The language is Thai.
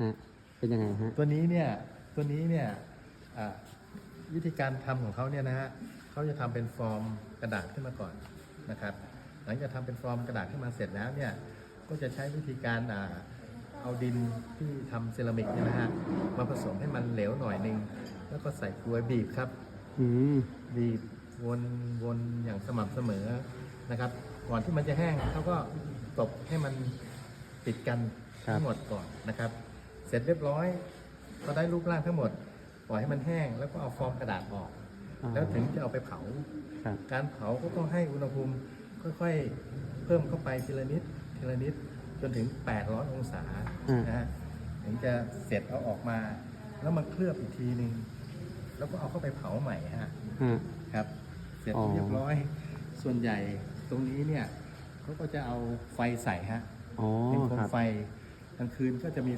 ฮะเป็นยังไงฮะ ตัวนี้เนี่ยตัวนี้เนี่ยอ่าวิธีการทำของเขาเนี่ยนะฮะเขาจะทำเป็นฟอร์มกระดาษขึ้นมาก่อนนะครับ หลังจากทำเป็นฟอร์มกระดาษขึ้นมาเสร็จแล้วเนี่ยก็จะใช้วิธีการอ่าเอาดินที่ทำเซรามิกเนี่ยนะฮะมาผสมให้มันเหลวหน่อยหนึงแล้วก็ใส่กลวยบีบครับ อืมบีบวนวนอย่างสม่ำเสมอนะครับ ก่อนที่มันจะแห้งเขาก็ตบให้มันติดกันครับทั้งหมดก่อนนะครับ เสร็จเรียบร้อยก็ได้รูปร่างทั้งหมด ปล่อยให้มันแห้ง แล้วก็เอาฟอร์มกระดาษออกอ่าแล้วถึงจะเอาไปเผา ครับ การเผาก็ต้องให้อุณหภูมิค่อยๆ เพิ่มเข้าไปทีละนิดทีละนิดจนถึง 800 องศานะฮะถึงจะเสร็จเอาออกมา แล้วมาเคลือบอีกทีหนึ่งแล้วก็เอาเข้าไปเผาใหม่ฮะ ฮะ ครับ เสร็จอ๋อ เรียบร้อย ส่วนใหญ่ตรงนี้เนี่ยเขาก็จะเอาไฟใส่ฮะอ๋อเป็นโคคมรับ ไฟกลางคืนก็จะมี